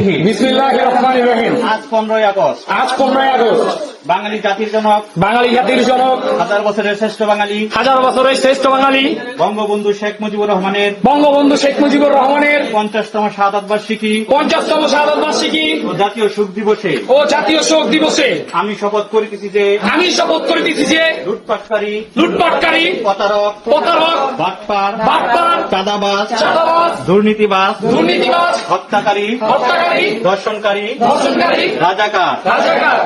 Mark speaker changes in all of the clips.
Speaker 1: বিসমিল্লাহ রহমান রহিম।
Speaker 2: আজ পনেরোই আগস্ট।
Speaker 1: আজ পনেরোই আগস্ট।
Speaker 2: বাঙালি জাতির জনক
Speaker 1: বাঙালি জাতির জনক
Speaker 2: হাজার বছরের শ্রেষ্ঠ বাঙালি
Speaker 1: হাজার বছরের শ্রেষ্ঠ বাঙালি
Speaker 2: বঙ্গবন্ধু শেখ মুজিবুর রহমানের
Speaker 1: বঙ্গবন্ধু শেখ মুজিবুর রহমানের
Speaker 2: পঞ্চাশতম শাহাদ বার্ষিকী
Speaker 1: পঞ্চাশতম শাহাদ বার্ষিকী
Speaker 2: ও জাতীয় সুখ দিবসে।
Speaker 1: ও জাতীয় শোক দিবসে।
Speaker 2: আমি শপথ করিতেছি যে
Speaker 1: আমি শপথ করিতেছি যে
Speaker 2: লুটপাটকারী
Speaker 1: লুটপাটকারী
Speaker 2: প্রতারক
Speaker 1: প্রতারক
Speaker 2: বাটপার
Speaker 1: বাটপার
Speaker 2: চাঁদাবাজ
Speaker 1: চাঁদাবাজ
Speaker 2: দুর্নীতিবাজ
Speaker 1: দুর্নীতিবাজ
Speaker 2: হত্যাকারী
Speaker 1: হত্যাকারী
Speaker 2: ধর্ষণকারী
Speaker 1: ধর্ষণকারী
Speaker 2: রাজাকার
Speaker 1: রাজাকার।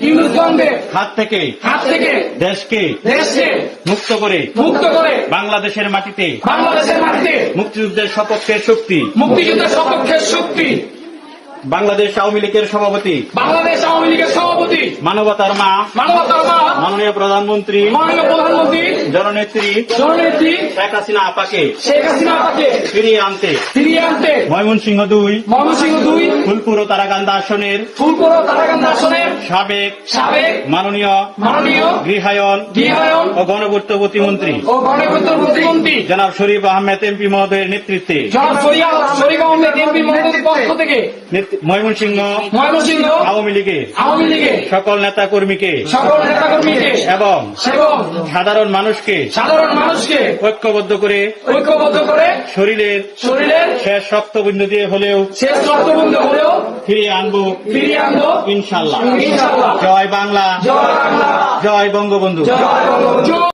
Speaker 1: ইংরেজগঞ্জের
Speaker 2: হাত থেকে
Speaker 1: হাত থেকে
Speaker 2: দেশকে
Speaker 1: দেশকে
Speaker 2: মুক্ত করে
Speaker 1: মুক্ত করে
Speaker 2: বাংলাদেশের মাটিতে
Speaker 1: বাংলাদেশের মাটিতে
Speaker 2: মুক্তিযুদ্ধের সপক্ষের শক্তি।
Speaker 1: মুক্তিযুদ্ধের সপক্ষের শক্তি।
Speaker 2: বাংলাদেশ আওয়ামী লীগের সভাপতি।
Speaker 1: বাংলাদেশ আওয়ামী লীগের সভাপতি।
Speaker 2: মানবতার মা।
Speaker 1: মানবতার মা।
Speaker 2: মাননীয় প্রধানমন্ত্রী।
Speaker 1: মাননীয় প্রধানমন্ত্রী।
Speaker 2: জননেত্রী।
Speaker 1: জননেত্রী।
Speaker 2: শেখ হাসিনা আপাকে।
Speaker 1: শেখ হাসিনা আপাকে।
Speaker 2: ফিরিয়ে আনতে।
Speaker 1: ফিরিয়ে আনতে।
Speaker 2: ময়মনসিংহ দুই।
Speaker 1: ময়মনসিংহ দুই।
Speaker 2: ফুলপুর ও তারাকান্দা আসনের।
Speaker 1: ফুলপুর ও তারাকান্দা আসনের।
Speaker 2: সাবেক।
Speaker 1: সাবেক।
Speaker 2: মাননীয়।
Speaker 1: মাননীয়।
Speaker 2: গৃহায়ন।
Speaker 1: গৃহায়ন।
Speaker 2: ও গণপূর্ত প্রতিমন্ত্রী।
Speaker 1: ও গণতন্ত্র প্রতিমন্ত্রী।
Speaker 2: জনাব শরীফ আহমেদ এমপি মহোদয়ের নেতৃত্বে।
Speaker 1: জনাব শরীফ আহমেদ পক্ষ থেকে।
Speaker 2: নেতৃ- ময়মনসিংহ
Speaker 1: ময়মনসিংহ
Speaker 2: আওয়ামী লীগের
Speaker 1: আওয়ামী লীগের
Speaker 2: সকল নেতা কর্মীকে
Speaker 1: সকল নেতাকর্মীকে।
Speaker 2: এবং
Speaker 1: এবং
Speaker 2: সাধারণ মানুষকে।
Speaker 1: সাধারণ মানুষকে।
Speaker 2: ঐক্যবদ্ধ করে।
Speaker 1: ঐক্যবদ্ধ করে
Speaker 2: শরীরের
Speaker 1: শরীরের
Speaker 2: শেষ শক্তবিন্দু দিয়ে হলেও
Speaker 1: শেষ রক্তবন্ধ হলেও
Speaker 2: ফিরিয়ে আনব।
Speaker 1: ফিরিয়ে আনব।
Speaker 2: ইনশাল্লাহ।
Speaker 1: ইনশাআল্লাহ
Speaker 2: জয় বাংলা।
Speaker 1: জয় বাংলা।
Speaker 2: জয় বঙ্গবন্ধু।
Speaker 1: জয় বঙ্গবন্ধু।